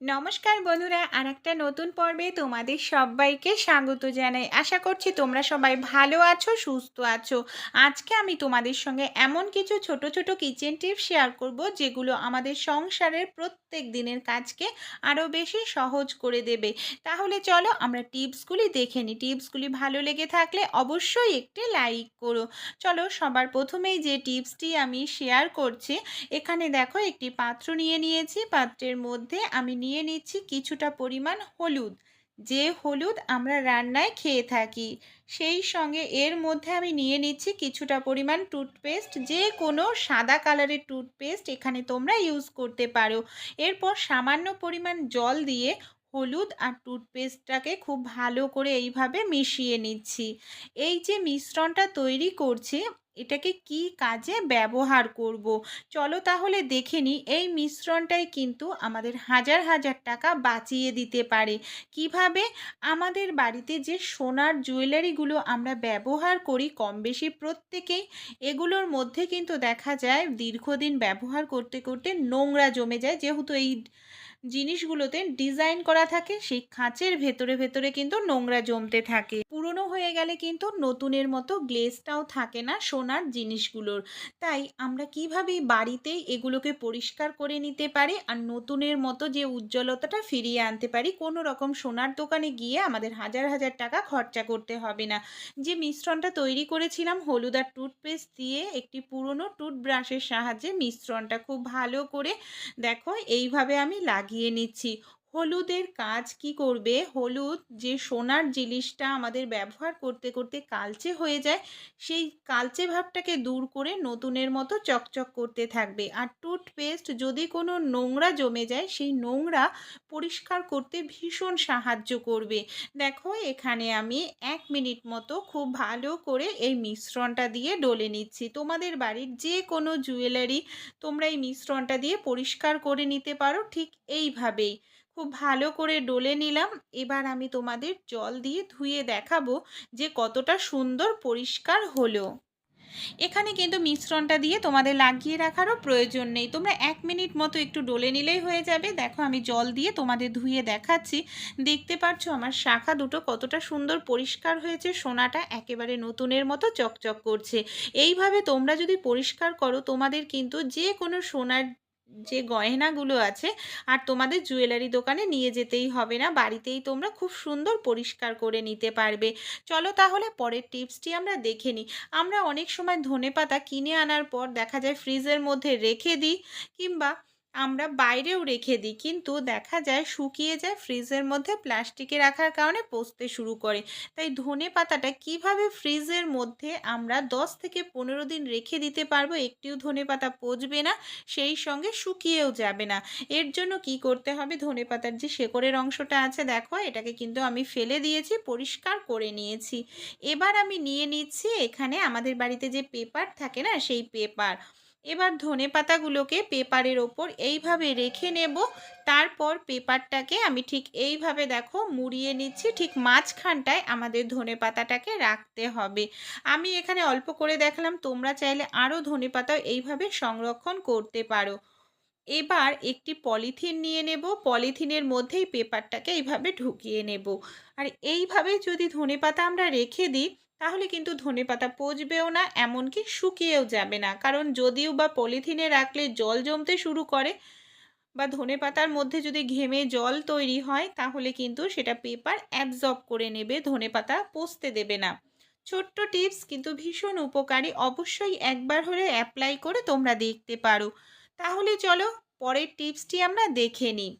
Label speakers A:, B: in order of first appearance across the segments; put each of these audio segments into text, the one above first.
A: নমস্কার বন্ধুরা আর একটা নতুন পর্বে তোমাদের সবাইকে স্বাগত জানাই। আশা করছি তোমরা সবাই ভালো আছো, সুস্থ আছো। আজকে আমি তোমাদের সঙ্গে এমন কিছু ছোট ছোট কিচেন টিপস শেয়ার করব, যেগুলো আমাদের সংসারের প্রত্যেক দিনের কাজকে আরও বেশি সহজ করে দেবে। তাহলে চলো আমরা টিপসগুলি দেখে নিই। টিপসগুলি ভালো লেগে থাকলে অবশ্যই একটি লাইক করো। চলো সবার প্রথমেই যে টিপসটি আমি শেয়ার করছি, এখানে দেখো একটি পাত্র নিয়ে নিয়েছি। পাত্রের মধ্যে আমি নিচ্ছি কিছুটা পরিমাণ হলুদ। যে হলুদ আমরা রান্নায় খেয়ে থাকি, সেই সঙ্গে এর মধ্যে আমি নিয়ে নিচ্ছি কিছুটা পরিমাণ টুথপেস্ট। যে কোনো সাদা কালারের টুথপেস্ট এখানে তোমরা ইউজ করতে পারো। এরপর সামান্য পরিমাণ জল দিয়ে হলুদ আর টুথপেস্টটাকে খুব ভালো করে এইভাবে মিশিয়ে নিচ্ছি। এই যে মিশ্রণটা তৈরি করছি এটাকে কি কাজে ব্যবহার করব। চলো তাহলে দেখে নিই, এই মিশ্রণটাই কিন্তু আমাদের হাজার হাজার টাকা বাঁচিয়ে দিতে পারে কীভাবে আমাদের বাড়িতে যে সোনার জুয়েলারিগুলো আমরা ব্যবহার করি কম বেশি প্রত্যেকেই, এগুলোর মধ্যে কিন্তু দেখা যায় দীর্ঘদিন ব্যবহার করতে করতে নোংরা জমে যায়, যেহেতু এই জিনিসগুলোতে ডিজাইন করা থাকে, সেই খাঁচের ভেতরে ভেতরে কিন্তু নোংরা জমতে থাকে। পুরনো হয়ে গেলে কিন্তু নতুনের মতো গ্লেজটাও থাকে না সোনার জিনিসগুলোর। তাই আমরা কীভাবে বাড়িতেই এগুলোকে পরিষ্কার করে নিতে পারি আর নতুনের মতো যে উজ্জ্বলতাটা ফিরিয়ে আনতে পারি, কোনো রকম সোনার দোকানে গিয়ে আমাদের হাজার হাজার টাকা খরচা করতে হবে না। যে মিশ্রণটা তৈরি করেছিলাম, হলুদ আর টুথপেস্ট দিয়ে একটি পুরনো টুথব্রাশের সাহায্যে মিশ্রণটা খুব ভালো করে দেখো, এইভাবে আমি লাগিয়ে নিচ্ছি। হলুদের কাজ কি করবে? হলুদ যে সোনার জিনিসটা আমাদের ব্যবহার করতে করতে কালচে হয়ে যায়, সেই কালচে ভাবটাকে দূর করে নতুনের মতো চকচক করতে থাকবে। আর টুথপেস্ট যদি কোনো নোংরা জমে যায়, সেই নোংরা পরিষ্কার করতে ভীষণ সাহায্য করবে। দেখো, এখানে আমি এক মিনিট মতো খুব ভালো করে এই মিশ্রণটা দিয়ে ডলে নিচ্ছি। তোমাদের বাড়ির যে কোনো জুয়েলারি তোমরা এই মিশ্রণটা দিয়ে পরিষ্কার করে নিতে পারো, ঠিক এইভাবেই। খুব ভালো করে ডলে নিলাম। এবার আমি তোমাদের জল দিয়ে ধুয়ে দেখাবো যে কতটা সুন্দর পরিষ্কার হলো। এখানে কিন্তু মিশ্রণটা দিয়ে তোমাদের লাগিয়ে রাখারও প্রয়োজন নেই। তোমরা এক মিনিট মতো একটু ডলে নিলেই হয়ে যাবে। দেখো আমি জল দিয়ে তোমাদের ধুয়ে দেখাচ্ছি। দেখতে পাচ্ছ আমার শাখা দুটো কতটা সুন্দর পরিষ্কার হয়েছে। সোনাটা একেবারে নতুনের মতো চকচক করছে। এইভাবে তোমরা যদি পরিষ্কার করো, তোমাদের কিন্তু যে কোনো সোনার যে গয়নাগুলো আছে, আর তোমাদের জুয়েলারি দোকানে নিয়ে যেতেই হবে না। বাড়িতেই তোমরা খুব সুন্দর পরিষ্কার করে নিতে পারবে। চলো তাহলে পরের টিপসটি আমরা দেখে নিই। আমরা অনেক সময় ধনে পাতা কিনে আনার পর দেখা যায় ফ্রিজের মধ্যে রেখে দিই, কিংবা আমরা বাইরেও রেখে দিই, কিন্তু দেখা যায় শুকিয়ে যায় ফ্রিজের মধ্যে প্লাস্টিকে রাখার কারণে পচতে শুরু করে। তাই ধনে পাতাটা কীভাবে ফ্রিজের মধ্যে আমরা দশ থেকে পনেরো দিন রেখে দিতে পারব একটিও ধনে পাতা পচবে না, সেই সঙ্গে শুকিয়েও যাবে না। এর জন্য কি করতে হবে? ধনে পাতার যে শেকড়ের অংশটা আছে, দেখো, এটাকে কিন্তু আমি ফেলে দিয়েছি, পরিষ্কার করে নিয়েছি। এবার আমি নিয়ে নিচ্ছি এখানে আমাদের বাড়িতে যে পেপার থাকে না, সেই পেপার। এবার ধনে পাতাগুলোকে পেপারের ওপর এইভাবে রেখে নেব। তারপর পেপারটাকে আমি ঠিক এইভাবে দেখো মুড়িয়ে নিচ্ছি। ঠিক মাঝখানটায় আমাদের ধনে পাতাটাকে রাখতে হবে। আমি এখানে অল্প করে দেখলাম। তোমরা চাইলে আরও ধনে পাতা এইভাবে সংরক্ষণ করতে পারো। এবার একটি পলিথিন নিয়ে নেব। পলিথিনের মধ্যেই পেপারটাকে এইভাবে ঢুকিয়ে নেব। আর এইভাবে যদি ধনে পাতা আমরা রেখে দিই তাহলে কিন্তু ধনে পাতা পচবেও না, এমনকি শুকিয়েও যাবে না। কারণ যদিও বা পলিথিনে রাখলে জল জমতে শুরু করে বা ধনে পাতার মধ্যে যদি ঘেমে জল তৈরি হয়, তাহলে কিন্তু সেটা পেপার অ্যাবজর্ব করে নেবে, ধনে পাতা পচতে দেবে না। ছোট্ট টিপস, কিন্তু ভীষণ উপকারী। অবশ্যই একবার হলে অ্যাপ্লাই করে তোমরা দেখতে পারো। তাহলে চলো পরের টিপসটি আমরা দেখে নিই।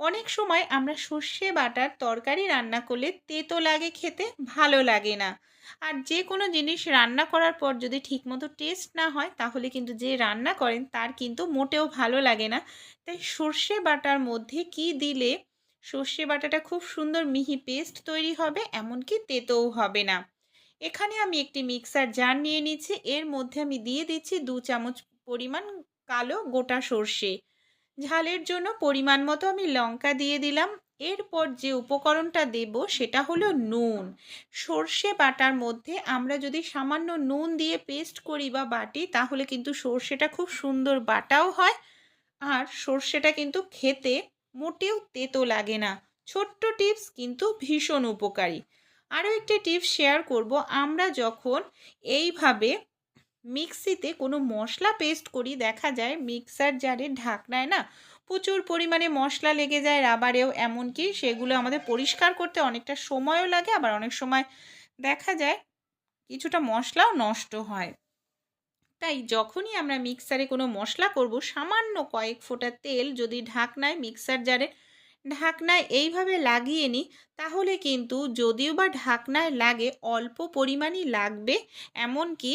A: অনেক সময় আমরা সর্ষে বাটার তরকারি রান্না করলে তেতো লাগে খেতে, ভালো লাগে না। আর যে কোনো জিনিস রান্না করার পর যদি ঠিকমতো টেস্ট না হয়, তাহলে কিন্তু যে রান্না করেন, তার কিন্তু মোটেও ভালো লাগে না। তাই সর্ষে বাটার মধ্যে কি দিলে সর্ষে বাটাটা খুব সুন্দর মিহি পেস্ট তৈরি হবে, এমনকি তেতোও হবে না। এখানে আমি একটি মিক্সার জার নিয়ে নিচ্ছি, এর মধ্যে আমি দিয়ে দিচ্ছি দু চামচ পরিমাণ কালো গোটা সর্ষে। ঝালের জন্য পরিমাণ মতো আমি লঙ্কা দিয়ে দিলাম এরপর যে উপকরণটা দেব সেটা হলো নুন। সর্ষে বাটার মধ্যে আমরা যদি সামান্য নুন দিয়ে পেস্ট করি বা বাটি, তাহলে কিন্তু সর্ষেটা খুব সুন্দর বাটাও হয় আর সর্ষেটা কিন্তু খেতে মোটেও তেতো লাগে না। ছোট্ট টিপস কিন্তু ভীষণ উপকারী। আরও একটি টিপস শেয়ার করব, আমরা যখন এইভাবে মিক্সিতে কোনো মশলা পেস্ট করি, দেখা যায় মিক্সার জারের ঢাকনায় না প্রচুর পরিমাণে মশলা লেগে যায় রাবারেও, এমনকি সেগুলো আমাদের পরিষ্কার করতে অনেকটা সময়ও লাগে, আবার অনেক সময় দেখা যায় কিছুটা মশলাও নষ্ট হয়। তাই যখনই আমরা মিক্সারে কোনো মশলা করব, সামান্য কয়েক ফোঁটা তেল যদি ঢাকনায়, মিক্সার জারে ঢাকনায় এইভাবে লাগিয়ে নিই, তাহলে কিন্তু যদিও বা ঢাকনায় লাগে, অল্প পরিমাণই লাগবে। এমনকি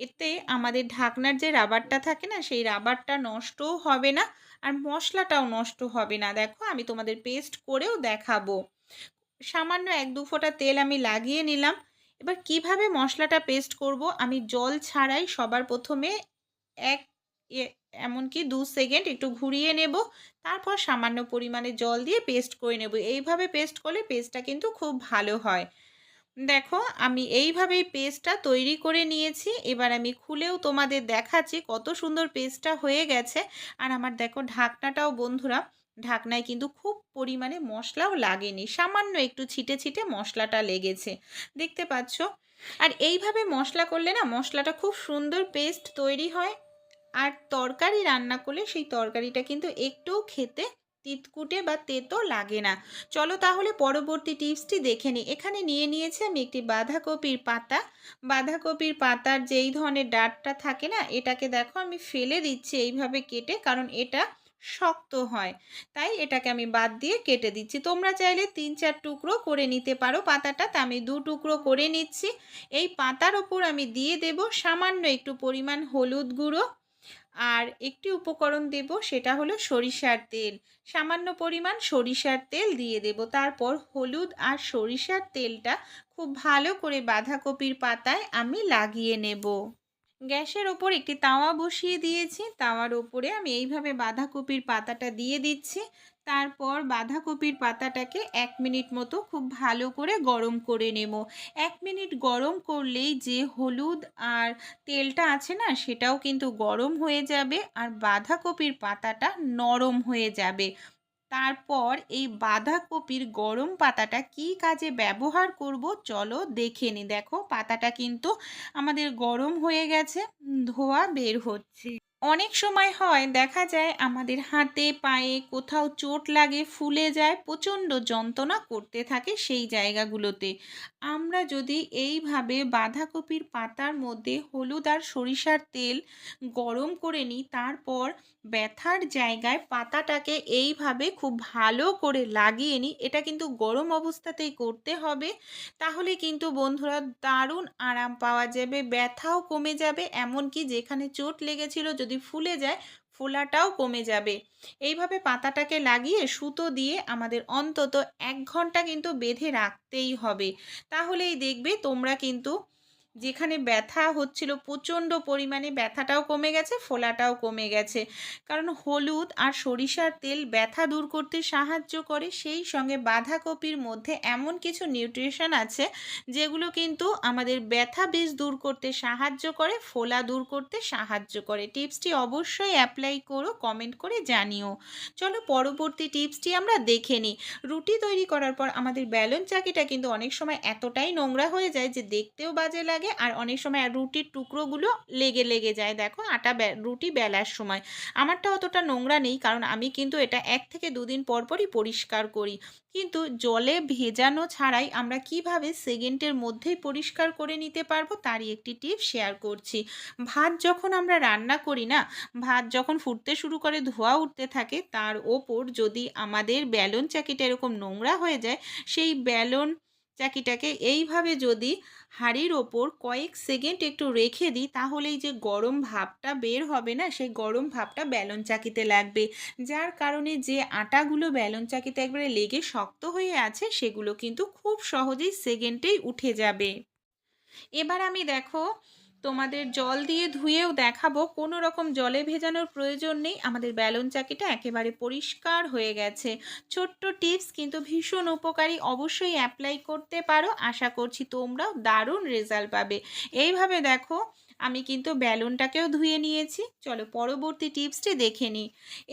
A: এতে আমাদের ঢাকনার যে রাবারটা থাকে না, সেই রাবারটা নষ্টও হবে না। আর মশলাটাও নষ্ট হবে না। দেখো, আমি তোমাদের পেস্ট করেও দেখাবো। সামান্য এক দু ফোঁটা তেল আমি লাগিয়ে নিলাম। এবার কীভাবে মশলাটা পেস্ট করব? আমি জল ছাড়াই সবার প্রথমে এক এমনকি দু সেকেন্ড একটু ঘুরিয়ে নেব। তারপর সামান্য পরিমাণে জল দিয়ে পেস্ট করে নেব। এইভাবে পেস্ট করলে পেস্টটা কিন্তু খুব ভালো হয়। দেখো, আমি এইভাবেই পেস্টটা তৈরি করে নিয়েছি। এবার আমি খুলেও তোমাদের দেখাচ্ছি কত সুন্দর পেস্টটা হয়ে গেছে। আর আমার দেখো ঢাকনাটাও বন্ধুরা, ঢাকনায় কিন্তু খুব পরিমাণে মশলাও লাগেনি। সামান্য একটু ছিটে ছিটে মশলাটা লেগেছে। দেখতে পাচ্ছ? আর এইভাবে মশলা করলে না, মশলাটা খুব সুন্দর পেস্ট তৈরি হয়। আর তরকারি রান্না করলে সেই তরকারিটা কিন্তু একটুও খেতে তিতকুটে বা তেতো লাগে না। চলো তাহলে পরবর্তী টিপসটি দেখে নিই। এখানে নিয়ে নিয়েছি আমি একটি বাঁধাকপির পাতা। বাঁধাকপির পাতার যেই ধরনের ডাঁটটা থাকে না, এটাকে দেখো আমি ফেলে দিচ্ছি এইভাবে কেটে, কারণ এটা শক্ত হয়। তাই এটাকে আমি বাদ দিয়ে কেটে দিচ্ছি। তোমরা চাইলে তিন চার টুকরো করে নিতে পারো পাতাটা। তা আমি দু টুকরো করে নিচ্ছি। এই পাতার ওপর আমি দিয়ে দেব সামান্য একটু পরিমাণ হলুদ গুঁড়ো। আর একটি উপকরণ দেব সেটা হলো সরিষার তেল। সামান্য পরিমাণ সরিষার তেল দিয়ে দেব। তারপর হলুদ আর সরিষার তেলটা খুব ভালো করে বাঁধাকপির পাতায় আমি লাগিয়ে নেব। গ্যাসের ওপর একটি তাওয়া বসিয়ে দিয়েছি। তাওয়ার ওপরে আমি এইভাবে বাঁধাকপির পাতাটা দিয়ে দিচ্ছি। তারপর বাঁধাকপির পাতাটাকে এক মিনিট মতো খুব ভালো করে গরম করে নেব। এক মিনিট গরম করলেই যে হলুদ আর তেলটা আছে না, সেটাও কিন্তু গরম হয়ে যাবে আর বাঁধাকপির পাতাটা নরম হয়ে যাবে। তারপর এই বাঁধাকপির গরম পাতাটা কি কাজে ব্যবহার করব চলো দেখে নি। দেখো, পাতাটা কিন্তু আমাদের গরম হয়ে গেছে, ধোয়া বের হচ্ছে। অনেক সময় হয়, দেখা যায় আমাদের হাতে, পায়ে কোথাও চোট লাগে, ফুলে যায়, প্রচণ্ড যন্ত্রণা করতে থাকে সেই জায়গাগুলোতে। আমরা যদি এইভাবে বাঁধাকপির পাতার মধ্যে হলুদ আর সরিষার তেল গরম করে নিই, তারপর ব্যথার জায়গায় পাতাটাকে এইভাবে খুব ভালো করে লাগিয়ে নিই এটা কিন্তু গরম অবস্থাতেই করতে হবে। তাহলে কিন্তু বন্ধুরা দারুণ আরাম পাওয়া যাবে, ব্যথাও কমে যাবে, এমনকি যেখানে চোট লেগেছিল যদি ফুলে যায়, ফোলাটাও কমে যাবে। এইভাবে পাতাটাকে লাগিয়ে সুতো দিয়ে আমাদের অন্তত এক ঘণ্টা কিন্তু বেঁধে রাখতেই হবে। তাহলেই দেখবে তোমরা কিন্তু যেখানে ব্যথা হচ্ছিল প্রচণ্ড পরিমাণে, ব্যথাটাও কমে গেছে, ফোলাটাও কমে গেছে। কারণ হলুদ আর সরিষার তেল ব্যথা দূর করতে সাহায্য করে, সেই সঙ্গে বাঁধাকপির মধ্যে এমন কিছু নিউট্রিশন আছে, যেগুলো কিন্তু আমাদের ব্যথা বেশ দূর করতে সাহায্য করে, ফোলা দূর করতে সাহায্য করে। টিপসটি অবশ্যই অ্যাপ্লাই করো, কমেন্ট করে জানিও। চলো পরবর্তী টিপসটি আমরা দেখে নিই। রুটি তৈরি করার পর আমাদের ব্যালন চাকিটা কিন্তু অনেক সময় এতটাই নোংরা হয়ে যায় যে দেখতেও বাজে লাগে লাগে। আর অনেক সময় রুটির টুকরোগুলো লেগে লেগে যায়। দেখো, আটা রুটি বেলার সময়। আমারটা অতটা নোংরা নেই, কারণ আমি কিন্তু এটা এক থেকে দুদিন পর পরই পরিষ্কার করি। কিন্তু জলে ভেজানো ছাড়াই আমরা কীভাবে সেকেন্ডের মধ্যেই পরিষ্কার করে নিতে পারব, তারই একটি টিপ শেয়ার করছি। ভাত যখন আমরা রান্না করি না, ভাত যখন ফুটতে শুরু করে ধোয়া উঠতে থাকে, তার ওপর যদি আমাদের ব্যালন চাকিটা এরকম নোংরা হয়ে যায়, সেই ব্যালন চাকিটাকে এইভাবে যদি হাঁড়ির ওপর কয়েক সেকেন্ড একটু রেখে দিই তাহলেই যে গরম ভাবটা বের হবে না, সেই গরম ভাবটা ব্যালন চাকিতে লাগবে। যার কারণে যে আটাগুলো ব্যালন চাকিতে একবারে লেগে শক্ত হয়ে আছে, সেগুলো কিন্তু খুব সহজেই সেকেন্ডেই উঠে যাবে। এবার আমি দেখো তোমাদের জল দিয়ে ধুয়েও দেখাবো। কোনো রকম জলে ভেজানোর প্রয়োজন নেই। আমাদের ব্যালন চাকিটা একেবারে পরিষ্কার হয়ে গেছে। ছোট্ট টিপস কিন্তু ভীষণ উপকারী। অবশ্যই অ্যাপ্লাই করতে পারো। আশা করছি তোমরাও দারুণ রেজাল্ট পাবে। এইভাবে দেখো, আমি কিন্তু ব্যালনটাকেও ধুয়ে নিয়েছি। চলো পরবর্তী টিপসটি দেখে নিই।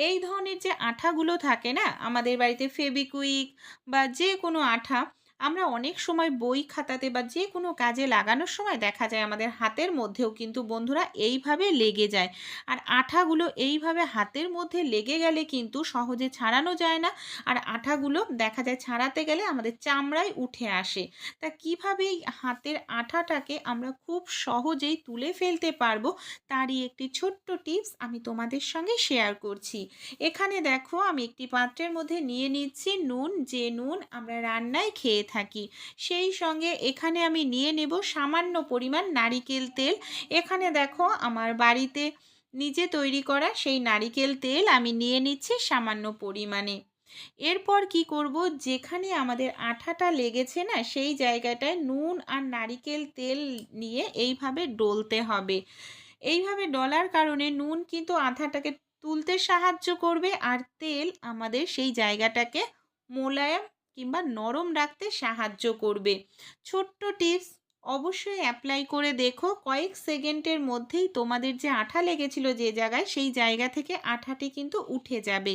A: এই ধরনের যে আঠাগুলো থাকে না, আমাদের বাড়িতে ফেবিকুইক বা যে কোনো আঠা আমরা অনেক সময় বই খাতাতে বা যে কোনো কাজে লাগানোর সময় দেখা যায় আমাদের হাতের মধ্যেও কিন্তু বন্ধুরা এইভাবে লেগে যায়। আর আঠাগুলো এইভাবে হাতের মধ্যে লেগে গেলে কিন্তু সহজে ছাড়ানো যায় না। আর আঠাগুলো দেখা যায় ছাড়াতে গেলে আমাদের চামড়ায় উঠে আসে। তা কীভাবে হাতের আঠাটাকে আমরা খুব সহজেই তুলে ফেলতে পারব? তারই একটি ছোট্ট টিপস আমি তোমাদের সঙ্গে শেয়ার করছি। এখানে দেখো আমি একটি পাত্রের মধ্যে নিয়ে নিচ্ছি নুন। যে নুন আমরা রান্নায় খেয়ে থাকি। সেই সঙ্গে এখানে আমি নিয়ে নেব সামান্য পরিমাণ নারিকেল তেল। এখানে দেখো আমার বাড়িতে নিজে তৈরি করা সেই নারিকেল তেল আমি নিয়ে নিচ্ছি সামান্য পরিমাণে। এরপর কি করব? যেখানে আমাদের আঠাটা লেগেছে না, সেই জায়গাটায় নুন আর নারিকেল তেল নিয়ে এইভাবে ডলতে হবে। এইভাবে ডলার কারণে নুন কিন্তু আঠাটাকে তুলতে সাহায্য করবে আর তেল আমাদের সেই জায়গাটাকে মোলায়েম কিংবা নরম রাখতে সাহায্য করবে। ছোট্ট টিপস অবশ্যই অ্যাপ্লাই করে দেখো। কয়েক সেকেন্ডের মধ্যেই তোমাদের যে আঠা লেগেছিল যে জায়গায়, সেই জায়গা থেকে আঠাটি কিন্তু উঠে যাবে।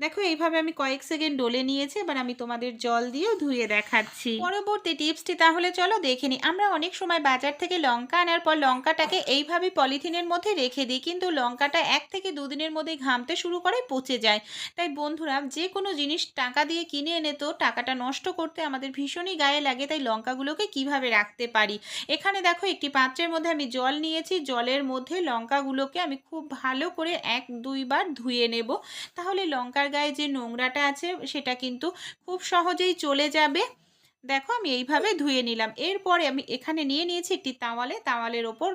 A: দেখো, এইভাবে আমি কয়েক সেকেন্ড ডলে নিয়েছি, এবার আমি তোমাদের জল দিয়েও ধুয়ে দেখাচ্ছি। পরবর্তী টিপসটি তাহলে চলো দেখে নিই। আমরা অনেক সময় বাজার থেকে লঙ্কা আনার পর লঙ্কাটাকে এইভাবে পলিথিনের মধ্যে রেখে দিই, কিন্তু লঙ্কাটা এক থেকে দুদিনের মধ্যেই ঘামতে শুরু করে, পচে যায়। তাই বন্ধুরা, যে কোনো জিনিস টাকা দিয়ে কিনে এনে তো টাকাটা নষ্ট করতে আমাদের ভীষণই গায়ে লাগে, তাই লঙ্কাগুলোকে কীভাবে রাখতে পারি? পারি। এখানে দেখো একটি পাত্রের মধ্যে আমি জল নিয়েছি। জলের মধ্যে লঙ্কাগুলোকে আমি খুব ভালো করে এক দুইবার ধুয়ে নেব। তাহলে লঙ্কার গায়ে যে নোংরাটা আছে সেটা কিন্তু খুব সহজেই চলে যাবে। দেখো আমি এইভাবে ধুয়ে নিলাম। এরপরে আমি এখানে নিয়ে নিয়েছি একটি তাওয়ালে। তাওয়ালের ওপর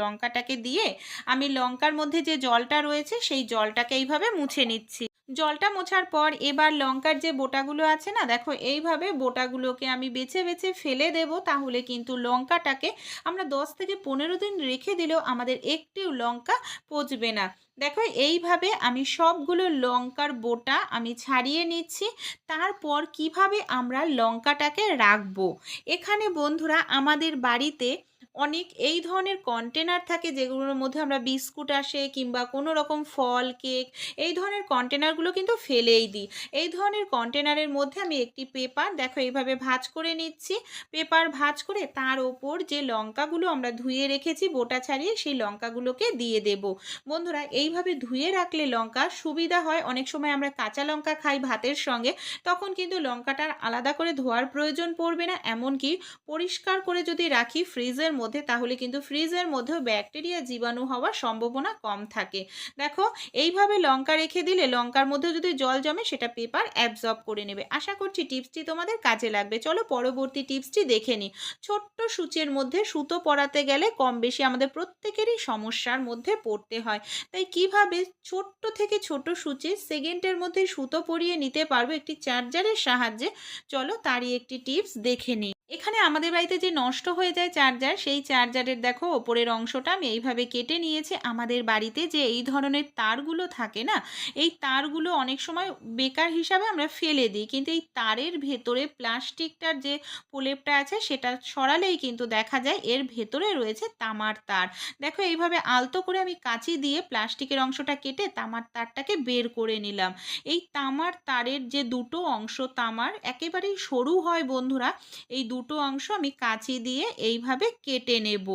A: লঙ্কাটাকে দিয়ে আমি লঙ্কার মধ্যে যে জলটা রয়েছে সেই জলটাকে এইভাবে মুছে নিচ্ছি। জলটা মোছার পর এবার লঙ্কার যে বোটাগুলো আছে না, দেখো এইভাবে বোটাগুলোকে আমি বেছে বেছে ফেলে দেব, তাহলে কিন্তু লঙ্কাটাকে আমরা দশ থেকে পনেরো দিন রেখে দিলেও আমাদের একটিও লঙ্কা পচবে না। দেখো এইভাবে আমি সবগুলো লঙ্কার বোটা আমি ছাড়িয়ে নিচ্ছি, তারপর কীভাবে আমরা লঙ্কাটাকে রাখব? এখানে বন্ধুরা আমাদের বাড়িতে অনেক এই ধরনের কন্টেনার থাকে যেগুলোর মধ্যে আমরা বিস্কুট আসে কিংবা কোনো রকম ফল, কেক, এই ধরনের কন্টেনারগুলো কিন্তু ফেলেই দিই। এই ধরনের কন্টেনারের মধ্যে আমি একটি পেপার দেখো এইভাবে ভাজ করে নিচ্ছি। পেপার ভাজ করে তার ওপর যে লঙ্কাগুলো আমরা ধুয়ে রেখেছি, বোটা ছাড়িয়ে সেই লঙ্কাগুলোকে দিয়ে দেব। বন্ধুরা, এইভাবে ধুয়ে রাখলে লঙ্কা সুবিধা হয়। অনেক সময় আমরা কাঁচা লঙ্কা খাই ভাতের সঙ্গে, তখন কিন্তু লঙ্কাটার আলাদা করে ধোয়ার প্রয়োজন পড়বে না। এমনকি পরিষ্কার করে যদি রাখি ফ্রিজের মধ্যে তাহলে কিন্তু ফ্রিজের মধ্যেও ব্যাকটেরিয়া জীবাণু হওয়ার সম্ভাবনা কম থাকে। দেখো, এইভাবে লঙ্কা রেখে দিলে লঙ্কার মধ্যে যদি জল জমে, সেটা পেপার অ্যাবজর্ব করে নেবে। আশা করছি টিপসটি তোমাদের কাজে লাগবে। চলো পরবর্তী টিপসটি দেখে নিই। ছোট্ট সূচের মধ্যে সুতো পরাতে গেলে কম বেশি আমাদের প্রত্যেকেরই সমস্যার মধ্যে পড়তে হয়। তাই কীভাবে ছোট্ট থেকে ছোট সূচে সেকেন্ডের মধ্যে সুতো পরিয়ে নিতে পারব একটি চার্জারের সাহায্যে? চলো তারই একটি টিপস দেখে নিই। এখানে আমাদের বাড়িতে যে নষ্ট হয়ে যায় চার্জার, সেই চার্জারের দেখো ওপরের অংশটা আমি এইভাবে কেটে নিয়েছি। আমাদের বাড়িতে যে এই ধরনের তারগুলো থাকে না, এই তারগুলো অনেক সময় বেকার হিসাবে আমরা ফেলে দিই। কিন্তু এই তারের ভেতরে প্লাস্টিকটার যে প্রলেপটা আছে, সেটা সরালেই কিন্তু দেখা যায় এর ভেতরে রয়েছে তামার তার। দেখো এইভাবে আলতো করে আমি কাঁচি দিয়ে প্লাস্টিকের অংশটা কেটে তামার তারটাকে বের করে নিলাম। এই তামার তারের যে দুটো অংশ, তামার একেবারেই সরু হয় বন্ধুরা, এই দুটো অংশ আমি কাঁচি দিয়ে এইভাবে কেটে নেব।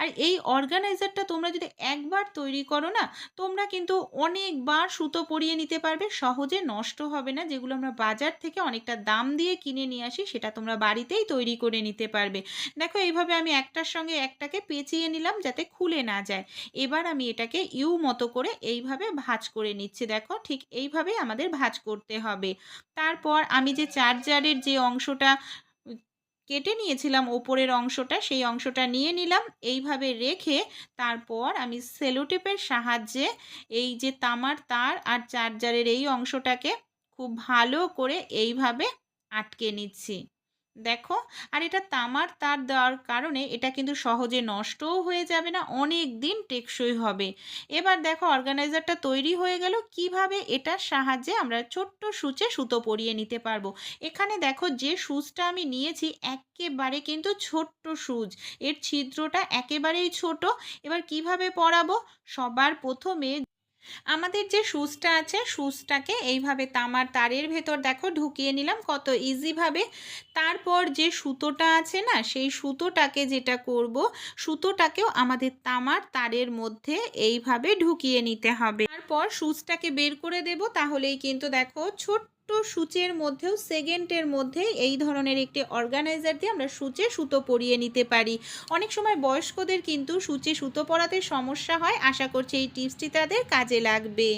A: আর এই অর্গানাইজারটা তোমরা যদি একবার তৈরি করো না, তোমরা কিন্তু অনেকবার সুতো পরিয়ে নিতে পারবে, সহজে নষ্ট হবে না। যেগুলো আমরা বাজার থেকে অনেকটা দাম দিয়ে কিনে নিয়ে আসি, সেটা তোমরা বাড়িতেই তৈরি করে নিতে পারবে। দেখো, এইভাবে আমি একটার সঙ্গে একটাকে পেঁচিয়ে নিলাম যাতে খুলে না যায়। এবার আমি এটাকে ইউ মতো করে এইভাবে ভাজ করে নিচ্ছি। দেখো, ঠিক এইভাবেই আমাদের ভাজ করতে হবে। তারপর আমি যে চার্জারের যে অংশটা কেটে নিয়েছিলাম ওপরের অংশটা, সেই অংশটা নিয়ে নিলাম। এইভাবে রেখে তারপর আমি সেলোটেপের সাহায্যে এই যে তামার তার আর চার্জারের এই অংশটাকে খুব ভালো করে এইভাবে আটকে নিচ্ছি। দেখো, আর এটা তামার তার দেওয়ার কারণে এটা কিন্তু সহজে নষ্টও হয়ে যাবে না, অনেক দিন টেকসই হবে। এবার দেখো অর্গানাইজারটা তৈরি হয়ে গেল, কীভাবে এটার সাহায্যে আমরা ছোট্ট সূচে সুতো পরিয়ে নিতে পারব? এখানে দেখো, যে সুচটা আমি নিয়েছি একেবারে কিন্তু ছোট্ট সুচ, এর ছিদ্রটা একেবারেই ছোট। এবার কীভাবে পরাবো? সবার প্রথমে আমাদের যে সুচটা আছে, সুচটাকে এইভাবে তামার তারের ভেতর দেখো ঢুকিয়ে নিলাম, কত ইজিভাবে তারপর যে সুতোটা আছে না, সেই সুতোটাকে যেটা করব, সুতোটাকেও আমাদের তামার তারের মধ্যে এইভাবে ঢুকিয়ে নিতে হবে। তারপর সুচটাকে বের করে দেব, তাহলেই কিন্তু দেখো ছোট্ট সূচের মধ্যেও, সেকেন্ডের মধ্যে এই ধরনের একটি অর্গানাইজার দিয়ে আমরা সূচে সুতো পরিয়ে নিতে পারি। অনেক সময় বয়স্কদের কিন্তু সূচে সুতো পরাতে সমস্যা হয়। আশা করছি এই টিপসটি তাদের কাজে লাগবে।